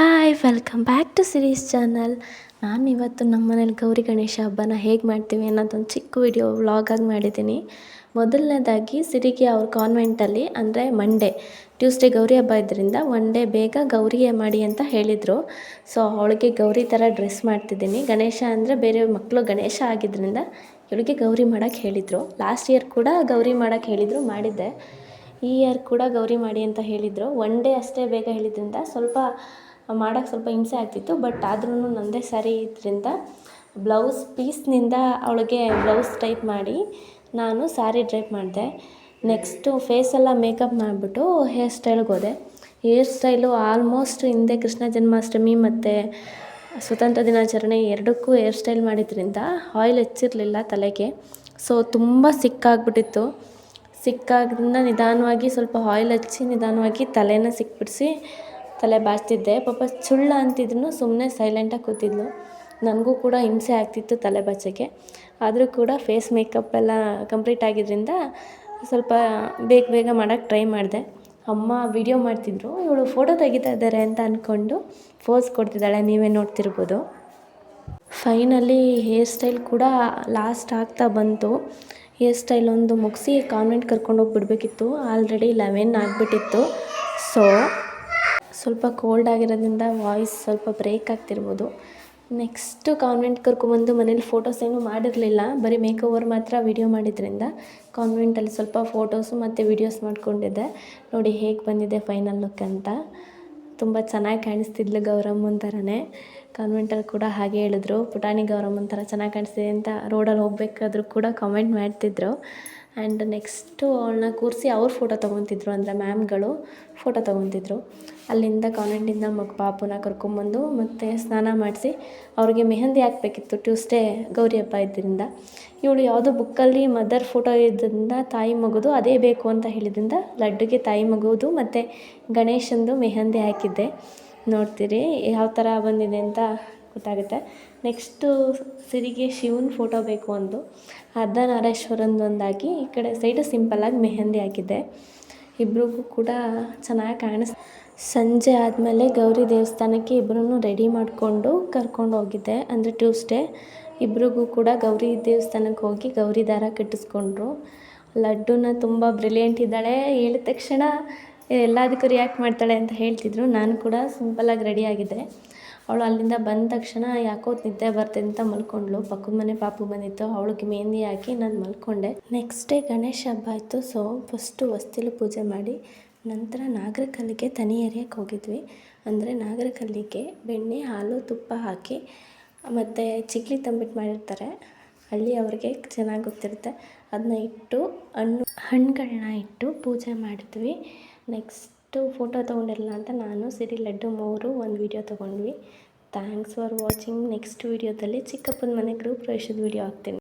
Hi welcome back to series channel ನಾನು ಇವತ್ತು ನಮ್ಮ ಮನೇಲಿ ಗೌರಿ ಗಣೇಶ ಹಬ್ಬನ ಹೇಗೆ ಮಾಡ್ತೀವಿ ಅನ್ನೋದೊಂದು ಚಿಕ್ಕ ವಿಡಿಯೋ ವ್ಲಾಗಾಗಿ ಮಾಡಿದ್ದೀನಿ. ಮೊದಲನೇದಾಗಿ ಸಿರಿಗೆ ಅವ್ರ ಕಾನ್ವೆಂಟಲ್ಲಿ ಅಂದರೆ ಮಂಡೇ ಟ್ಯೂಸ್ಡೇ ಗೌರಿ ಹಬ್ಬ ಇದ್ದರಿಂದ ಒನ್ ಡೇ ಬೇಗ ಗೌರಿಯೇ ಮಾಡಿ ಅಂತ ಹೇಳಿದರು. ಸೊ ಅವಳಿಗೆ ಗೌರಿ ಥರ ಡ್ರೆಸ್ ಮಾಡ್ತಿದ್ದೀನಿ. ಗಣೇಶ ಅಂದರೆ ಬೇರೆ ಮಕ್ಕಳು ಗಣೇಶ ಆಗಿದ್ದರಿಂದ ಇವಳಿಗೆ ಗೌರಿ ಮಾಡೋಕ್ಕೆ ಹೇಳಿದರು. ಲಾಸ್ಟ್ ಇಯರ್ ಕೂಡ ಗೌರಿ ಮಾಡೋಕ್ಕೆ ಹೇಳಿದರು, ಮಾಡಿದ್ದೆ. ಈ ಇಯರ್ ಕೂಡ ಗೌರಿ ಮಾಡಿ ಅಂತ ಹೇಳಿದರು. ಒನ್ ಡೇ ಅಷ್ಟೇ ಬೇಗ ಹೇಳಿದ್ರಿಂದ ಸ್ವಲ್ಪ ಮಾಡೋಕ್ಕೆ ಸ್ವಲ್ಪ ಹಿಂಸೆ ಆಗ್ತಿತ್ತು ಬಟ್ ಆದ್ರೂ ನನ್ನದೇ ಸ್ಯಾರಿ ಇದರಿಂದ ಬ್ಲೌಸ್ ಪೀಸ್ನಿಂದ ಅವಳಿಗೆ ಬ್ಲೌಸ್ ಟೈಪ್ ಮಾಡಿ ನಾನು ಸ್ಯಾರಿ ಟ್ರೈಪ್ ಮಾಡಿದೆ. ನೆಕ್ಸ್ಟು ಫೇಸೆಲ್ಲ ಮೇಕಪ್ ಮಾಡಿಬಿಟ್ಟು ಹೇರ್ ಸ್ಟೈಲ್ಗೆ ಹೋದೆ. ಹೇರ್ ಸ್ಟೈಲು ಆಲ್ಮೋಸ್ಟ್ ಹಿಂದೆ ಕೃಷ್ಣ ಜನ್ಮಾಷ್ಟಮಿ ಮತ್ತು ಸ್ವತಂತ್ರ ದಿನಾಚರಣೆ ಎರಡಕ್ಕೂ ಹೇರ್ ಸ್ಟೈಲ್ ಮಾಡಿದ್ರಿಂದ ಆಯಿಲ್ ಹೆಚ್ಚಿರಲಿಲ್ಲ ತಲೆಗೆ. ಸೊ ತುಂಬ ಸಿಕ್ಕಾಗ್ಬಿಟ್ಟಿತ್ತು ಸಿಕ್ಕಾಗಿಂದ ನಿಧಾನವಾಗಿ ಸ್ವಲ್ಪ ಆಯಿಲ್ ಹಚ್ಚಿ ನಿಧಾನವಾಗಿ ತಲೆನ ಸಿಕ್ಬಿಡಿಸಿ ತಲೆ ಬಾಚ್ತಿದ್ದೆ. ಪಾಪ ಸುಳ್ಳು ಅಂತಿದ್ರು ಸುಮ್ಮನೆ ಸೈಲೆಂಟಾಗಿ ಕೂತಿದ್ಲು. ನನಗೂ ಕೂಡ ಹಿಂಸೆ ಆಗ್ತಿತ್ತು ತಲೆ ಬಾಚೋಕ್ಕೆ. ಆದರೂ ಕೂಡ ಫೇಸ್ ಮೇಕಪ್ ಎಲ್ಲ ಕಂಪ್ಲೀಟ್ ಆಗಿದ್ದರಿಂದ ಸ್ವಲ್ಪ ಬೇಗ ಬೇಗ ಮಾಡೋಕ್ಕೆ ಟ್ರೈ ಮಾಡಿದೆ. ಅಮ್ಮ ವಿಡಿಯೋ ಮಾಡ್ತಿದ್ರು. ಇವಳು ಫೋಟೋ ತೆಗಿತಾ ಇದ್ದಾರೆ ಅಂತ ಅಂದ್ಕೊಂಡು ಫೋಸ್ ಕೊಡ್ತಿದ್ದಾಳೆ. ನೀವೇ ನೋಡ್ತಿರ್ಬೋದು. ಫೈನಲಿ ಹೇರ್ ಸ್ಟೈಲ್ ಕೂಡ ಲಾಸ್ಟ್ ಆಗ್ತಾ ಬಂತು. ಹೇರ್ ಸ್ಟೈಲ್ ಒಂದು ಮುಗಿಸಿ ಕಾನ್ವೆಂಟ್ ಕರ್ಕೊಂಡು ಬಿಡಬೇಕಿತ್ತು ಆಲ್ರೆಡಿ ಲೆವೆನ್ ಆಗಿಬಿಟ್ಟಿತ್ತು. ಸೊ ಸ್ವಲ್ಪ ಕೋಲ್ಡ್ ಆಗಿರೋದ್ರಿಂದ ವಾಯ್ಸ್ ಸ್ವಲ್ಪ ಬ್ರೇಕ್ ಆಗ್ತಿರ್ಬೋದು. ನೆಕ್ಸ್ಟು ಕಾನ್ವೆಂಟ್ ಕರ್ಕೊಂಬಂದು ಮನೇಲಿ ಫೋಟೋಸ್ ಏನೂ ಮಾಡಿರಲಿಲ್ಲ. ಬರೀ ಮೇಕ್ ಓವರ್ ಮಾತ್ರ ವಿಡಿಯೋ ಮಾಡಿದ್ರಿಂದ ಕಾನ್ವೆಂಟಲ್ಲಿ ಸ್ವಲ್ಪ ಫೋಟೋಸು ಮತ್ತು ವಿಡಿಯೋಸ್ ಮಾಡ್ಕೊಂಡಿದ್ದೆ. ನೋಡಿ ಹೇಗೆ ಬಂದಿದೆ ಫೈನಲ್ ಲುಕ್ ಅಂತ. ತುಂಬ ಚೆನ್ನಾಗಿ ಕಾಣಿಸ್ತಿದ್ಲು ಗೌರಮ್ಮನ ಥರನೇ ಕಾನ್ವೆಂಟಲ್ಲಿ ಕೂಡ ಹಾಗೆ ಹೇಳಿದ್ರು. ಪುಟಾಣಿ ಗೌರಮ್ಮನ ಥರ ಚೆನ್ನಾಗಿ ಕಾಣಿಸ್ತಿದೆ ಅಂತ ರೋಡಲ್ಲಿ ಹೋಗ್ಬೇಕಾದ್ರೂ ಕೂಡ ಕಾಮೆಂಟ್ ಮಾಡ್ತಿದ್ರು. ಆ್ಯಂಡ್ ನೆಕ್ಸ್ಟು ಅವಳನ್ನ ಕೂರಿಸಿ ಅವ್ರು ಫೋಟೋ ತೊಗೊತಿದ್ರು ಅಂದರೆ ಮ್ಯಾಮ್ಗಳು ಫೋಟೋ ತೊಗೊತಿದ್ರು. ಅಲ್ಲಿಂದ ಕಾನ್ವೆಂಟಿಂದ ಮಗ ಪಾಪುನ ಕರ್ಕೊಂಬಂದು ಮತ್ತು ಸ್ನಾನ ಮಾಡಿಸಿ ಅವ್ರಿಗೆ ಮೆಹಂದಿ ಹಾಕಬೇಕಿತ್ತು ಟ್ಯೂಸ್ಡೇ ಗೌರಿ ಹಬ್ಬ ಇದ್ದರಿಂದ ಇವಳು ಯಾವುದೋ ಬುಕ್ಕಲ್ಲಿ ಮದರ್ ಫೋಟೋ ಇದ್ದರಿಂದ ತಾಯಿ ಮಗುದು ಅದೇ ಬೇಕು ಅಂತ ಹೇಳಿದ್ರಿಂದ ಲಡ್ಡುಗೆ ತಾಯಿ ಮಗುವುದು ಮತ್ತು ಗಣೇಶಂದು ಮೆಹಂದಿ ಹಾಕಿದ್ದೆ. ನೋಡ್ತೀರಿ ಯಾವ ಥರ ಬಂದಿದೆ ಅಂತ ಗೊತ್ತಾಗುತ್ತೆ. ನೆಕ್ಸ್ಟು ಸಿರಿಗೆ ಶಿವನ ಫೋಟೋ ಬೇಕು ಒಂದು ಅರ್ಧ ನಾರೇಶ್ವರಂದೊಂದಾಗಿ ಈ ಕಡೆ ಸೈಡು ಸಿಂಪಲ್ಲಾಗಿ ಮೆಹಂದಿ ಹಾಕಿದ್ದೆ. ಇಬ್ರಿಗೂ ಕೂಡ ಚೆನ್ನಾಗಿ ಕಾಣಿಸ್, ಸಂಜೆ ಆದಮೇಲೆ ಗೌರಿ ದೇವಸ್ಥಾನಕ್ಕೆ ಇಬ್ಬರೂ ರೆಡಿ ಮಾಡಿಕೊಂಡು ಕರ್ಕೊಂಡು ಹೋಗಿದ್ದೆ. ಅಂದರೆ ಟ್ಯೂಸ್ಡೇ ಇಬ್ರಿಗೂ ಕೂಡ ಗೌರಿ ದೇವಸ್ಥಾನಕ್ಕೆ ಹೋಗಿ ಗೌರಿ ದಾರ ಕಟ್ಟಿಸ್ಕೊಂಡ್ರು. ಲಡ್ಡುನ ತುಂಬ ಬ್ರಿಲಿಯಂಟ್ ಇದ್ದಾಳೆ. ಹೇಳಿದ ತಕ್ಷಣ, ಎಲ್ಲದಕ್ಕೂ ರಿಯಾಕ್ಟ್ ಮಾಡ್ತಾಳೆ ಅಂತ ಹೇಳ್ತಿದ್ರು. ನಾನು ಕೂಡ ಸಿಂಪಲ್ಲಾಗಿ ರೆಡಿಯಾಗಿದ್ದೆ ಅವಳು ಅಲ್ಲಿಂದ ಬಂದ ತಕ್ಷಣ ಯಾಕೋ ನಿದ್ದೆ ಬರುತ್ತೆ ಅಂತ ಮಲ್ಕೊಂಡ್ಳು. ಪಕ್ಕದ ಮನೆ ಪಾಪು ಬಂದಿತ್ತು. ಅವಳಿಗೆ ಮೆಹಂದಿ ಹಾಕಿ ನಾನು ಮಲ್ಕೊಂಡೆ. ನೆಕ್ಸ್ಟ್ ಡೇ ಗಣೇಶ ಹಬ್ಬ ಆಯಿತು. ಸೊ ಫಸ್ಟು ಹೊಸ್ತಿಲು ಪೂಜೆ ಮಾಡಿ ನಂತರ ನಾಗರಕಲ್ಲಿಗೆ ತನಿ ಎರಿಯಕ್ಕೆ ಹೋಗಿದ್ವಿ. ಅಂದರೆ ನಾಗರಕಲ್ಲಿಗೆ ಬೆಣ್ಣೆ, ಹಾಲು, ತುಪ್ಪ ಹಾಕಿ ಮತ್ತು ಚಿಕ್ಲಿ ತಂಬಿಟ್ಟು ಮಾಡಿರ್ತಾರೆ. ಅಲ್ಲಿ ಅವ್ರಿಗೆ ಚೆನ್ನಾಗಿ ಗೊತ್ತಿರುತ್ತೆ. ಅದನ್ನ ಇಟ್ಟು ಹಣ್ಣು ಹಣ್ಣುಗಳನ್ನ ಇಟ್ಟು ಪೂಜೆ ಮಾಡಿದ್ವಿ. ನೆಕ್ಸ್ಟು ಫೋಟೋ ತೊಗೊಂಡಿರಲ್ಲ ಅಂತ ನಾನು ಸಿರಿ ಲಡ್ಡು ಮೂರು ಒಂದು ವಿಡಿಯೋ ತೊಗೊಂಡ್ವಿ. ಥ್ಯಾಂಕ್ಸ್ ಫಾರ್ ವಾಚಿಂಗ್ ನೆಕ್ಸ್ಟ್ ವೀಡಿಯೋದಲ್ಲಿ ಚಿಕ್ಕಪ್ಪನ ಮನೆ ಗೃಹ ಪ್ರವೇಶದ ವೀಡಿಯೋ ಹಾಕ್ತೀನಿ.